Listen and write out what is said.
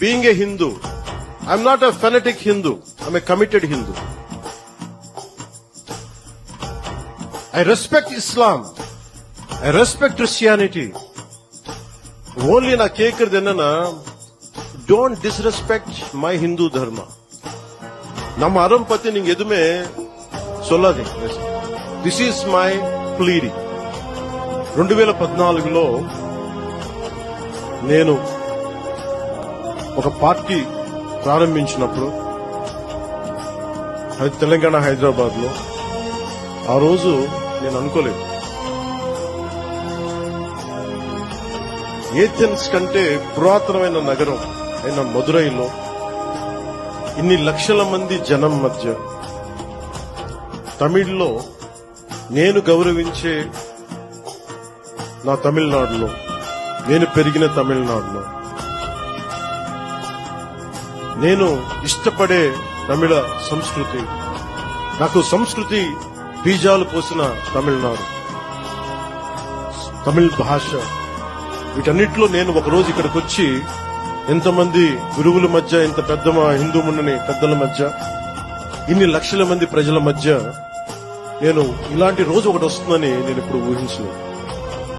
being a Hindu I'm not a fanatic Hindu I'm a committed Hindu I respect Islam I respect Christianity only ನಾ ಕೇಳ್ಕರ್ದು ಏನನ್ನ don't disrespect ಮೈ ಹಿಂದೂ ಧರ್ಮ ನಮ್ಮ ಅರಂಪತಿ ನಿಂಗೆ ಎದುಮೆ సొల్లది this is my ప్లీడి రెండు వేల పద్నాలుగులో నేను ఒక పార్టీ ప్రారంభించినప్పుడు అది తెలంగాణ హైదరాబాద్లో ఆ రోజు నేను అనుకోలేదు. ఏథెన్స్ కంటే పురాతనమైన నగరం అయిన మదురైలో ఇన్ని లక్షల మంది జనం మధ్య తమిళ్ళో నేను గౌరవించే నా తమిళనాడులో నేను పెరిగిన తమిళనాడులో నేను ఇష్టపడే తమిళ సంస్కృతి. నాకు సంస్కృతి బీజాలు పోసిన తమిళనాడు. తమిళ భాష. వీటన్నిటిలో నేను ఒక రోజు ఇక్కడికి వచ్చి ఎంతమంది గురువుల మధ్య ఇంత పెద్ద హిందూ ముండని పెద్దల మధ్య ఇన్ని లక్షల మంది ప్రజల మధ్య నేను ఇలాంటి రోజు ఒకటి వస్తుందని నేను ఇప్పుడు ఊహించలేదు.